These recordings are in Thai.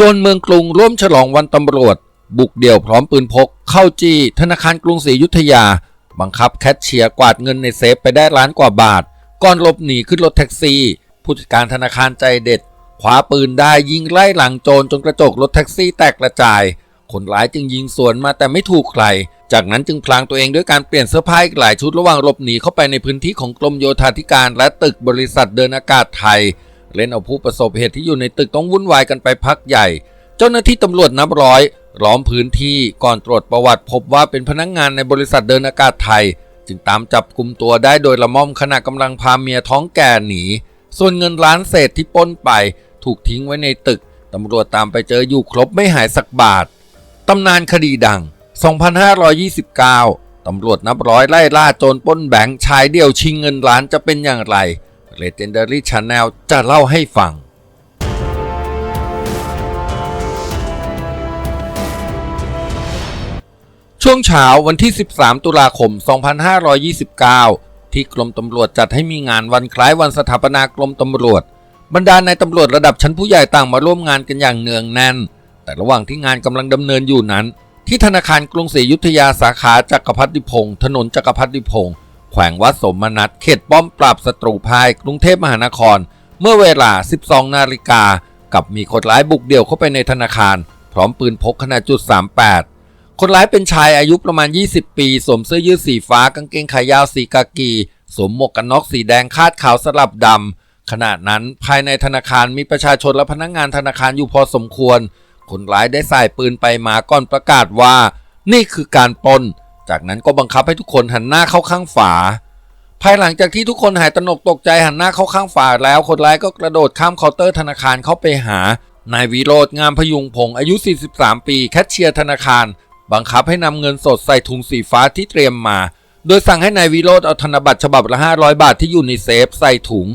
จรเมืองกรุงร่วมฉลองวันตำรวจ บุกเดี่ยวพร้อมปืนพก เข้าจี้ธนาคารกรุงศรีอยุธยา บังคับแคชเชียร์กวาดเงินในเซฟไปได้ล้านกว่าบาท ก่อนหลบหนีขึ้นรถแท็กซี่ ผู้จัดการธนาคารใจเด็ดคว้าปืนได้ยิงไล่หลังโจรจนกระจกรถแท็กซี่แตกกระจาย คนร้ายจึงยิงสวนมาแต่ไม่ถูกใคร จากนั้นจึงพลางตัวเองด้วยการเปลี่ยนเสื้อผ้าอีกหลายชุดระหว่างหลบหนีเข้าไปในพื้นที่ของกรมโยธาธิการและตึกบริษัทเดินอากาศไทย เล่นเอาผู้ประสบเหตุที่อยู่ในตึกต้องวุ่นวายกันไปพักใหญ่ เจ้าหน้าที่ตำรวจนับร้อยล้อมพื้นที่ก่อนตรวจประวัติพบว่าเป็นพนักงงานในบริษัทเดินอากาศไทย จึงตามจับกลุ่มตัวได้โดยละม่อมขณะกำลังพาเมียท้องแก่หนี ส่วนเงินล้านเศษที่ป้นไป ถูกทิ้งไว้ในตึกตำรวจตามไปเจออยู่ครบไม่หายสักบาทตำนานคดีดัง 2529 ตำรวจนับร้อยไล่ล่าโจรป้นแบงค์ชายเดียวชิงเงินล้านจะเป็นอย่างไร Legendary Channel จะเล่าให้ฟัง ช่วงเช้าวันที่ 13 ตุลาคม 2529 ที่กรมตำรวจจัดให้มีงานวันคล้ายวันสถาปนากรมตำรวจ บรรดานายตำรวจระดับชั้นผู้ใหญ่ต่างมาร่วมงานกันอย่างเนืองแน่น แต่ระหว่างที่งานกำลังดำเนินอยู่นั้น ที่ธนาคารกรุงศรีอยุธยาสาขาจักรพัฒดิพงศ์ถนนจักรพัฒดิพงศ์ ขวงวัดสมนัตเขตป้อมปราบศัตรูภายกรุงเทพมหานคร เมื่อเวลา 12 นาฬิกา กับมีคนร้ายบุกเดี่ยวเข้าไปในธนาคาร พร้อมปืนพกขนาดจุด38 คนร้ายเป็นชายอายุประมาณ 20 ปีสวมเสื้อยืดสีฟ้ากางเกงขายาวสีกากีสวมหมวกกันน็อกสีแดงคาดขาวสลับดำขณะนั้นภายในธนาคารมีประชาชนและพนักงานธนาคารอยู่พอสมควร คนร้ายได้ใส่ปืนไปมาก่อนประกาศว่า นี่คือการปล้น จากนั้นก็บังคับให้ทุกคนหันหน้าเข้าข้างฝา ภายหลังจากที่ทุกคนหายตนกตกใจหันหน้าเข้าข้างฝาแล้ว คนร้ายก็กระโดดข้ามเคาน์เตอร์ธนาคารเข้าไปหานายวิโรธงามพยุงพงศ์อายุ 43 ปีแคชเชียร์ธนาคาร บังคับให้นำเงินสดใส่ถุงสีฟ้าที่เตรียมมา โดยสั่งให้นายวิโรธเอาธนบัตรฉบับละ 500 บาทที่อยู่ในเซฟใส่ถุง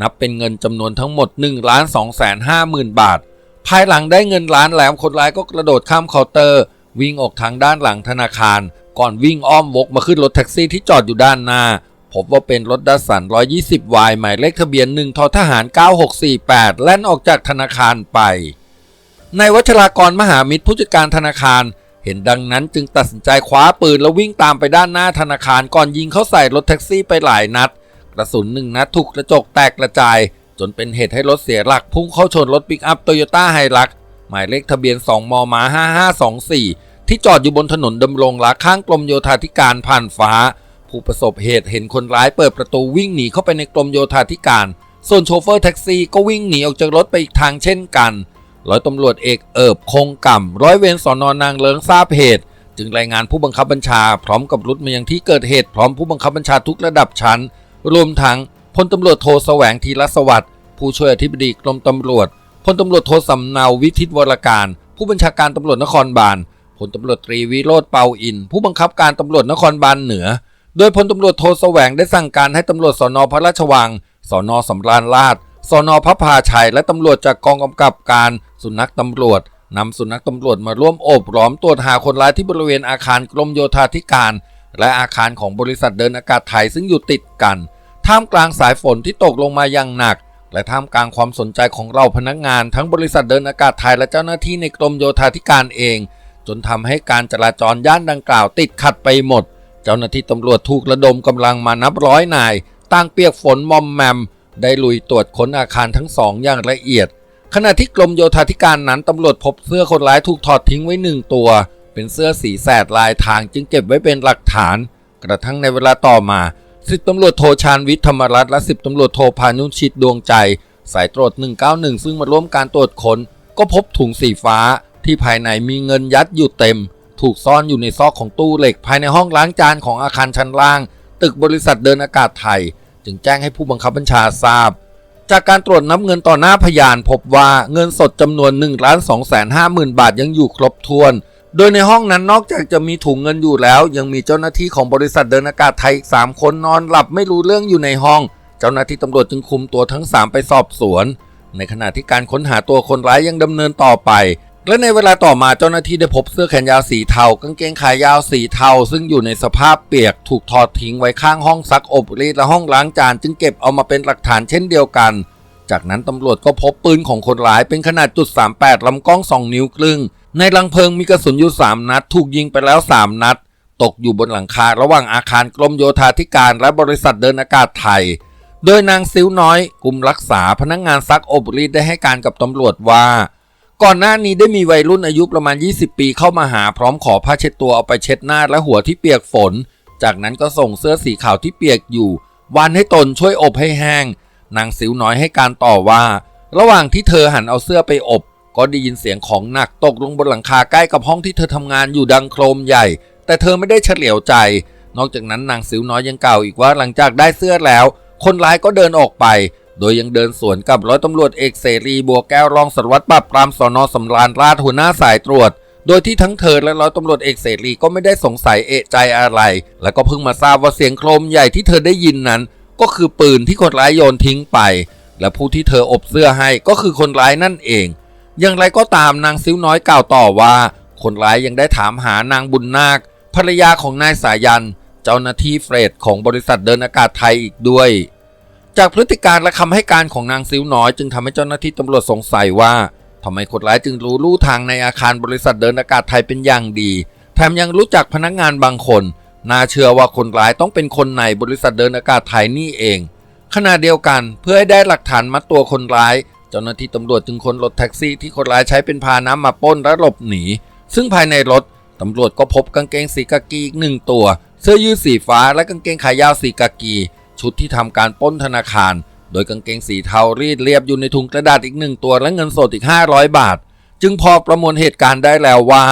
นับเป็นเงินจำนวนทั้งหมด1ล้าน2แสน5หมื่นบาท ภายหลังได้เงินล้านแล้วคนร้ายก็กระโดดข้ามเคาน์เตอร์ วิ่งออกทางด้านหลังธนาคาร ก่อนวิ่งอ้อมวกมาขึ้นรถแท็กซี่ที่จอดอยู่ด้านหน้า พบว่าเป็นรถดัสสัน 120 วาย หมายเลขทะเบียน1ททหาร 9648 แล่นออกจากธนาคารไป นายวัชรากรมหามิตรผู้จัดการธนาคาร เห็นดังนั้นจึงตัดสินใจคว้าปืนแล้ววิ่งตามไปด้านหน้าธนาคารก่อนยิงเข้าใส่รถแท็กซี่ไปหลายนัด กระสุนหนึ่งนัดถูกกระจกแตกกระจาย จนเป็นเหตุให้รถเสียหลักพุ่งเข้าชนรถปิกอัพโตโยต้าไฮรักหมายเลขทะเบียน 2 มม 5524 ที่จอดอยู่บนถนนดำรงรักข้างกรมโยธาธิการผ่านฟ้า ผู้ประสบเหตุเห็นคนร้ายเปิดประตูวิ่งหนีเข้าไปในกรมโยธาธิการ ส่วนโชเฟอร์แท็กซี่ก็วิ่งหนีออกจากรถไปอีกทางเช่นกันร้อยตำรวจเอกเอิบคงกำร้อยเวรสอนอนางเลิงทราบเหตุ จึงรายงานผู้บังคับบัญชา พร้อมกับรุดมายังที่เกิดเหตุพร้อมผู้บังคับบัญชาทุกระดับชั้น รวมทั้งพลตำรวจโทแสวงทีรสวัสดิ์ผู้ช่วยอธิบดีกรมตำรวจพลตำรวจโทสำเนาวิทิตวรการ ผู้บัญชาการตำรวจนครบาล พลตำรวจตรีวิโรธเปาอิน ผู้บังคับการตำรวจนครบาลเหนือ โดยพลตำรวจโทแสวงได้สั่งการให้ตำรวจสนพระราชวังสนสำราญราชสนพระพาชัยและตำรวจจากกองกำกับการสุนัขตำรวจนำสุนัขตำรวจมาร่วมโอบล้อมตรวจหาคนร้ายที่บริเวณอาคารกรมโยธาธิการ และอาคารของบริษัทเดินอากาศไทยซึ่งอยู่ติดกัน ท่ามกลางสายฝนที่ตกลงมาอย่างหนัก และท่ามกลางความสนใจของเราพนักงานทั้งบริษัทเดินอากาศไทยและเจ้าหน้าที่ในกรมโยธาธิการเอง จนทำให้การจราจรย่านดังกล่าวติดขัดไปหมด เจ้าหน้าที่ตำรวจถูกระดมกำลังมานับร้อยนายต่างเปียกฝนมอมแมม ได้ลุยตรวจค้นอาคารทั้งสองอย่างละเอียด ขณะที่กรมโยธาธิการนั้นตำรวจพบเสื้อคนร้ายถูกถอดทิ้งไว้หนึ่งตัว เป็นเสื้อสีแสดลายทางจึงเก็บไว้เป็นหลักฐาน กระทั่งในเวลาต่อมาสิบตำรวจโทชาญวิทย์ธรรมรัตน์และสิบตำรวจโทพานุชิตดวงใจ สายตรวจ 191 ซึ่งมาร่วมการตรวจค้นก็พบถุงสีฟ้า ที่ภายในมีเงินยัดอยู่เต็ม ถูกซ่อนอยู่ในซอกของตู้เหล็ก ภายในห้องล้างจานของอาคารชั้นล่าง ตึกบริษัทเดินอากาศไทย จึงแจ้งให้ผู้บังคับบัญชาทราบ จากการตรวจนับเงินต่อหน้าพยานพบว่าเงินสดจำนวน1ล้าน2แสน5หมื่นบาทยังอยู่ครบถ้วนโดยในห้องนั้นนอกจากจะมีถุงเงินอยู่แล้ว ยังมีเจ้าหน้าที่ของบริษัทเดินอากาศไทยอีก3คนนอนหลับไม่รู้เรื่องอยู่ในห้อง เจ้าหน้าที่ตำรวจจึงคุมตัวทั้ง 3 ไปสอบสวน ในขณะที่การค้นหาตัวคนร้ายยังดำเนินต่อไป และในเวลาต่อมาเจ้าหน้าที่ได้พบเสื้อแขนยาวสีเทากางเกงขายาวสีเทา ซึ่งอยู่ในสภาพเปียกถูกถอดทิ้งไว้ข้างห้องซักอบรีดและห้องล้างจานจึงเก็บเอามาเป็นหลักฐานเช่นเดียวกัน จากนั้นตำรวจก็พบปืนของคนร้ายเป็นขนาดจุด38ลำกล้อง 2 นิ้วครึ่ง ในรังเพลิงมีกระสุนอยู่ 3 นัด ถูกยิงไปแล้ว 3 นัด ตกอยู่บนหลังคาระหว่างอาคารกรมโยธาธิการและบริษัทเดินอากาศไทย โดยนางซิวน้อยกลุ่มรักษาพนักงงานซักอบรีดได้ให้การกับตำรวจว่า ก่อนหน้านี้ได้มีวัยรุ่นอายุประมาณ 20 ปีเข้ามาหาพร้อมขอผ้าเช็ดตัวเอาไปเช็ดหน้าและหัวที่เปียกฝน จากนั้นก็ส่งเสื้อสีขาวที่เปียกอยู่วันให้ตนช่วยอบให้แห้ง นางสิวน้อยให้การต่อว่า ระหว่างที่เธอหันเอาเสื้อไปอบ ก็ได้ยินเสียงของหนักตกลงบนหลังคาใกล้กับห้องที่เธอทำงานอยู่ดังโครมใหญ่ แต่เธอไม่ได้เฉลียวใจ นอกจากนั้นนางสิวน้อยยังกล่าวอีกว่าหลังจากได้เสื้อแล้ว คนร้ายก็เดินออกไป โดยยังเดินสวนกับร้อยตำรวจเอกเสรีบัวแก้วรองสารวัตรปราบปรามสอนอสำราญราชหัวหน้าสายตรวจ โดยที่ทั้งเธอและร้อยตำรวจเอกเสรีก็ไม่ได้สงสัยเอะใจอะไร และก็เพิ่งมาทราบว่าเสียงโครมใหญ่ที่เธอได้ยินนั้น ก็คือปืนที่คนร้ายโยนทิ้งไป และผู้ที่เธออบเสื้อให้ก็คือคนร้ายนั่นเอง อย่างไรก็ตามนางซิ้วน้อยกล่าวต่อว่า คนร้ายยังได้ถามหานางบุญนาคภรรยาของนายสายัน เจ้าหน้าที่เฟรดของบริษัทเดินอากาศไทยอีกด้วย จากพฤติการและคำให้การของนางซิ้วน้อย จึงทำให้เจ้าหน้าที่ตำรวจสงสัยว่าทำไมคนร้ายจึงรู้ลู่ทางในอาคารบริษัทเดินอากาศไทยเป็นอย่างดี แถมยังรู้จักพนักงานบางคน น่าเชื่อว่าคนร้ายต้องเป็นคนในบริษัทเดินอากาศไทยนี่เอง ขณะเดียวกันเพื่อให้ได้หลักฐานมัดตัวคนร้าย เจ้าหน้าที่ตำรวจจึงค้นรถแท็กซี่ที่คนร้ายใช้เป็นพาหนะมาป้นและหลบหนี ซึ่งภายในรถตำรวจก็พบกางเกงสีกากีอีกหนึ่งตัว เสื้อยืดสีฟ้าและกางเกงขายาวสีกากี ชุดที่ทำการป้นธนาคาร โดยกางเกงสีเทารีดเรียบอยู่ในถุงกระดาษอีกหนึ่งตัวและเงินสดอีก 500 บาท จึงพอประมวลเหตุการณ์ได้แล้วว่า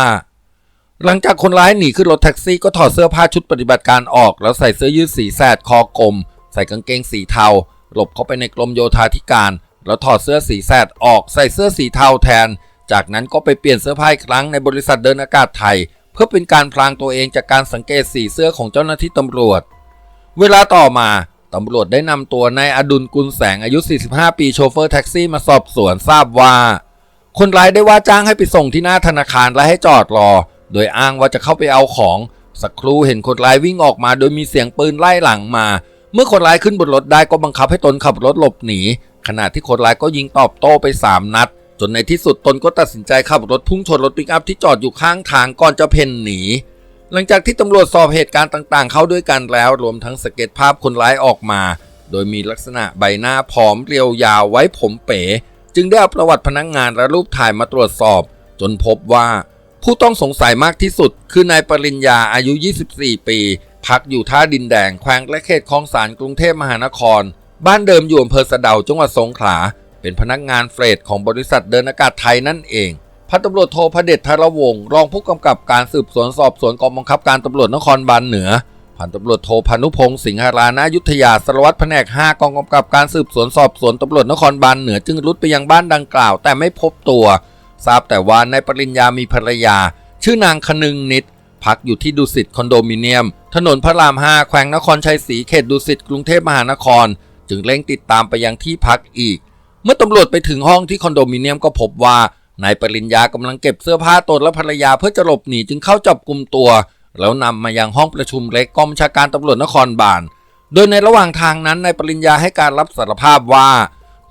หลังจากคนร้ายหนีขึ้นรถแท็กซี่ก็ถอดเสื้อผ้าชุดปฏิบัติการออก แล้วใส่เสื้อยืดสีแสดคอกลม ใส่กางเกงสีเทา หลบเข้าไปในกรมโยธาธิการ แล้วถอดเสื้อสีแสดออก ใส่เสื้อสีเทาแทน จากนั้นก็ไปเปลี่ยนเสื้อผ้าอีกครั้งในบริษัทเดินอากาศไทย เพื่อเป็นการพลางตัวเองจากการสังเกตสีเสื้อของเจ้าหน้าที่ตำรวจ เวลาต่อมา ตำรวจได้นำตัวนายอดุลกุลแสงอายุ 45 ปีโชเฟอร์แท็กซี่มาสอบสวนทราบว่า คนร้ายได้ว่าจ้างให้ไปส่งที่หน้าธนาคารและให้จอดรอ โดยอ้างว่าจะเข้าไปเอาของ สักครู่เห็นคนร้ายวิ่งออกมา โดยมีเสียงปืนไล่หลังมา เมื่อคนร้ายขึ้นบนรถได้ก็บังคับให้ตนขับรถหลบหนี ขณะที่คนร้ายก็ยิงตอบโต้ไป 3 นัด จนในที่สุดตนก็ตัดสินใจขับรถพุ่งชนรถปิกอัพที่จอดอยู่ข้างทางก่อนจะเพ่นหนี หลังจากที่ตำรวจสอบเหตุการณ์ต่างๆ เข้าด้วยกันแล้ว รวมทั้งสเก็ตภาพคนร้ายออกมา โดยมีลักษณะใบหน้าผอมเรียวยาวไว้ผมเป๋ จึงได้เอาประวัติพนักงงานและรูปถ่ายมาตรวจสอบ จนพบว่า ผู้ต้องสงสัยมากที่สุด คือนายปริญญาอายุ 24 ปี พักอยู่ท่าดินแดงแขวงและเขตคลองสารกรุงเทพมหานคร บ้านเดิมอยู่อำเภอสะเดาจังหวัดสงขลาเป็นพนักงานเฟรดของบริษัทเดินอากาศไทยนั่นเอง พันตำรวจโทพเดชธารวงศ์รองผู้กำกับการสืบสวนสอบสวนกองบังคับการตำรวจนครบาลเหนือพันตำรวจโทพานุพงศ์สิงหารานายุทธยาสารวัตรแผนก 5 กองกำกับการสืบสวนสอบสวนตำรวจนครบาลเหนือจึงรุดไปยังบ้านดังกล่าว แต่ไม่พบตัว ทราบแต่ว่านายปริญญามีภรรยา ชื่อนางคนึงนิด พักอยู่ที่ดุสิตคอนโดมิเนียม ถนนพระราม 5 แขวงนครชัยศรีเขตดุสิตกรุงเทพมหานคร จึงเร่งติดตามไปยังที่พักอีก เมื่อตำรวจไปถึงห้องที่คอนโดมิเนียมก็พบว่า นายปริญญากำลังเก็บเสื้อผ้าตนและภรรยาเพื่อจะหลบหนีจึงเข้าจับกลุ่มตัว แล้วนำมายังห้องประชุมเล็กกองบัญชาการตำรวจนครบาล โดยในระหว่างทางนั้นนายปริญญาให้การรับสารภาพว่า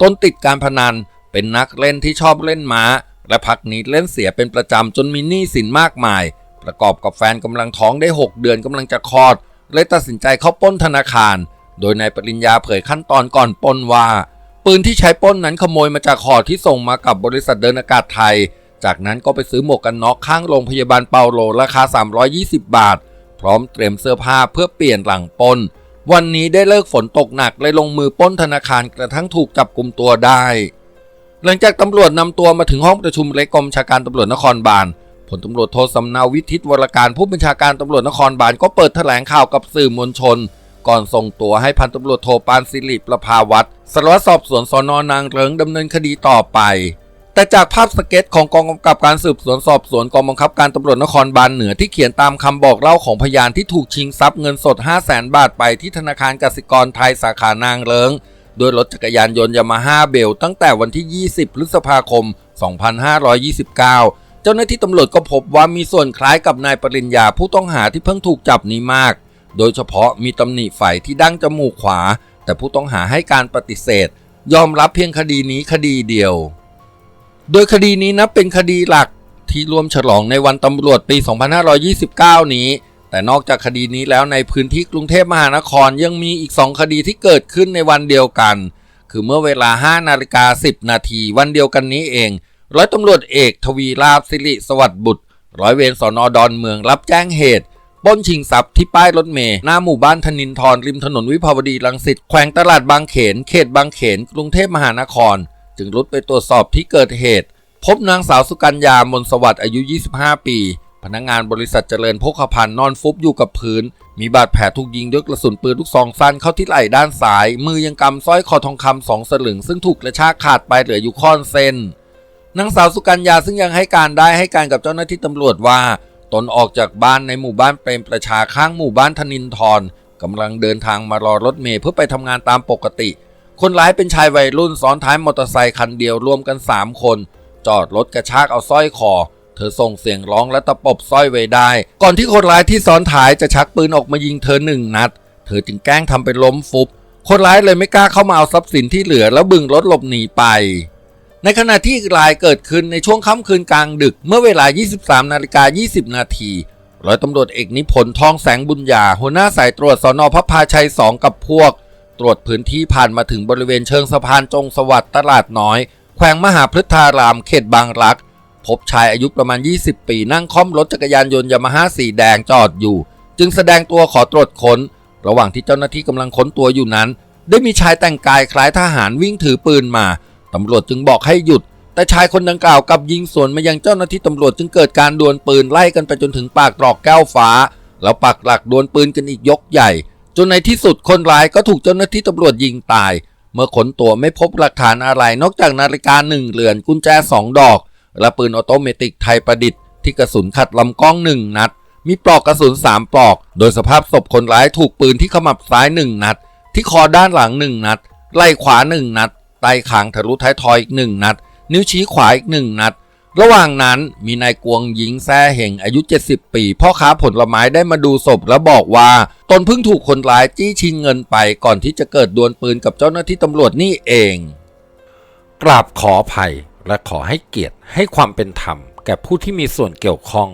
ตนติดการพนันเป็นนักเล่นที่ชอบเล่นม้า และพักนี้เล่นเสียเป็นประจำจนมีหนี้สินมากมาย ประกอบกับแฟนกำลังท้องได้ 6 เดือนกำลังจะคลอดเลยตัดสินใจเข้าป้นธนาคาร โดยนายปริญญาเผยขั้นตอนก่อนป้นว่า ปืนที่ใช้ป้นนั้นขโมยมาจากห่อที่ส่งมากับบริษัทเดินอากาศไทย จากนั้นก็ไปซื้อหมวกกันน็อกข้างโรงพยาบาลเปาโลราคา 320 บาท พร้อมเตรียมเสื้อผ้าเพื่อเปลี่ยนหลังป้น วันนี้ได้เลิกฝนตกหนักเลยลงมือป้นธนาคารกระทั่งถูกจับกลุ่มตัวได้ หลังจากตำรวจนำตัวมาถึงห้องประชุมเล็กกรมบัญชาการตำรวจนครบาลพลตำรวจโทสำเนาวิทิตวรการผู้บัญชาการตำรวจนครบาลก็เปิดแถลงข่าวกับสื่อมวลชน ก่อนส่งตัวให้พันตำรวจโทปานสิริประภาวัตรสารวัตรสอบสวนสนนางเริงดำเนินคดีต่อไป แต่จากภาพสเก็ตของกองกำกับการสืบสวนสอบสวนกองบังคับการตำรวจนครบาลเหนือที่เขียนตามคำบอกเล่าของพยานที่ถูกชิงทรัพย์เงินสด 5 0 0แสนบาทไปที่ธนาคารกสิกรไทยสาขานางเริงโดยรถจักรยานยนต์ยามาฮ่าเบลตั้งแต่วันที่ 20 พฤษภาคม 2529 เจ้าหน้าที่ตำรวจก็พบว่ามีส่วนคล้ายกับนายปริญญาผู้ต้องหาที่เพิ่งถูกจับนี้มาก โดยเฉพาะมีตำหนิฝ่ายที่ดั้งจมูกขวา แต่ผู้ต้องหาให้การปฏิเสธ ยอมรับเพียงคดีนี้คดีเดียว โดยคดีนี้นับเป็นคดีหลักที่ร่วมฉลองในวันตำรวจปี 2529 นี้ แต่นอกจากคดีนี้แล้วในพื้นที่กรุงเทพมหานครยังมีอีก2คดีที่เกิดขึ้นในวันเดียวกัน คือเมื่อเวลา 5 นาฬิกา 10 นาทีวันเดียวกันนี้เอง ร้อยตำรวจเอกทวีลาภสิริสวัสดิ์บุตร ร้อยเวรสอนอดอนเมืองรับแจ้งเหตุ ปล้นชิงทรัพย์ที่ป้ายรถเมล์หน้าหมู่บ้านธนินทรริมถนนวิภาวดีรังสิตแขวงตลาดบางเขน เขตบางเขน กรุงเทพมหานคร จึงรุดไปตรวจสอบที่เกิดเหตุ พบนางสาวสุกัญญามนสวัสดิ์อายุ 25 ปี พนักงานบริษัทเจริญโภคภัณฑ์นอนฟุบอยู่กับพื้น มีบาดแผลถูกยิงด้วยกระสุนปืนลูกซองสั้นเข้าที่ไหล่ด้านซ้าย มือยังกำสร้อยคอทองคำสองสลึง ซึ่งถูกกระชากขาดไปเหลืออยู่ค่อนเส้นนางสาวสุกัญญาซึ่งยังให้การได้ให้การกับเจ้าหน้าที่ตำรวจว่า ตนออกจากบ้านในหมู่บ้านเปรมประชาข้างหมู่บ้านธนินทรกำลังเดินทางมารอรถเมล์เพื่อไปทำงานตามปกติ คนร้ายเป็นชายวัยรุ่นซ้อนท้ายมอเตอร์ไซค์คันเดียวรวมกัน 3 คน จอดรถกระชากเอาสร้อยคอ เธอส่งเสียงร้องและตะปบสร้อยไว้ได้ ก่อนที่คนร้ายที่ซ้อนท้ายจะชักปืนออกมายิงเธอหนึ่งนัด เธอจึงแกล้งทำเป็นล้มฟุบ คนร้ายเลยไม่กล้าเข้ามาเอาทรัพย์สินที่เหลือแล้วบึงรถหลบหนีไป ในขณะที่อีกรายเกิดขึ้นในช่วงค่ำคืนกลางดึกเมื่อเวลา 23นาฬิกา20 นาทีร้อยตำรวจเอกนิพนธ์ทองแสงบุญญาหัวหน้าสายตรวจสอนอพระพาชัย 2 กับพวก ตรวจพื้นที่ผ่านมาถึงบริเวณเชิงสะพานจงสวัสดิ์ตลาดน้อย แขวงมหาพฤทธารามเขตบางรัก พบชายอายุประมาณ 20 ปีนั่งค่อมรถจักรยานยนต์ยามาฮ่าสีแดงจอดอยู่ จึงแสดงตัวขอตรวจค้น ระหว่างที่เจ้าหน้าที่กำลังค้นตัวอยู่นั้น ได้มีชายแต่งกายคล้ายทหารวิ่งถือปืนมา ตำรวจจึงบอกให้หยุด แต่ชายคนดังกล่าวกับยิงสวนมายังเจ้าหน้าที่ตำรวจจึงเกิดการดวลปืนไล่กันไปจนถึงปากตรอกแก้วฟ้า แล้วปักหลักดวลปืนกันอีกยกใหญ่ จนในที่สุดคนร้ายก็ถูกเจ้าหน้าที่ตำรวจยิงตาย เมื่อขนตัวไม่พบหลักฐานอะไรนอกจากนาฬิกาหนึ่งเรือนกุญแจสองดอก และปืนออโตเมติกไทยประดิษฐ์ที่กระสุนขัดลำกล้องหนึ่งนัดมีปลอกกระสุนสามปลอก โดยสภาพศพคนร้ายถูกปืนที่ขมับซ้ายหนึ่งนัด ที่คอด้านหลังหนึ่งนัด ไหล่ขวาหนึ่งนัด ไตขางทะลุท้ายทอยอีกหนึ่งนัด นิ้วชี้ขวาอีกหนึ่งนัด ระหว่างนั้นมีนายกวงหญิงแซ่เหงอายุ 70 ปี พ่อค้าผลไม้ได้มาดูศพแล้วบอกว่า ตนเพิ่งถูกคนร้ายจี้ชิงเงินไปก่อนที่จะเกิดดวลปืนกับเจ้าหน้าที่ตำรวจนี่เอง กราบขออภัยและขอให้เกียรติให้ความเป็นธรรม แก่ผู้ที่มีส่วนเกี่ยวข้อง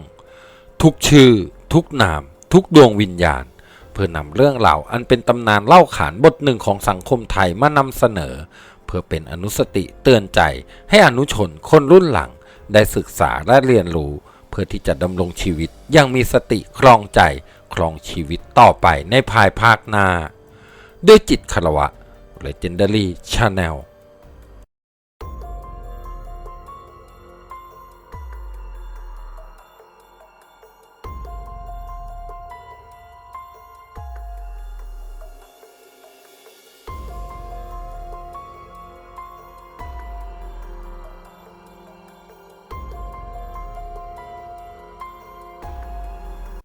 ทุกชื่อ ทุกนาม ทุกดวงวิญญาณ เพื่อนำเรื่องราวอันเป็นตำนานเล่าขานบทหนึ่งของสังคมไทยมานำเสนอ เพื่อเป็นอนุสติเตือนใจให้อนุชนคนรุ่นหลัง ได้ศึกษาและเรียนรู้ เพื่อที่จะดำรงชีวิตอยังมีสติครองใจครองชีวิตต่อไปในภายภาคหน้า ด้วยจิตคารวะ Legendary Channel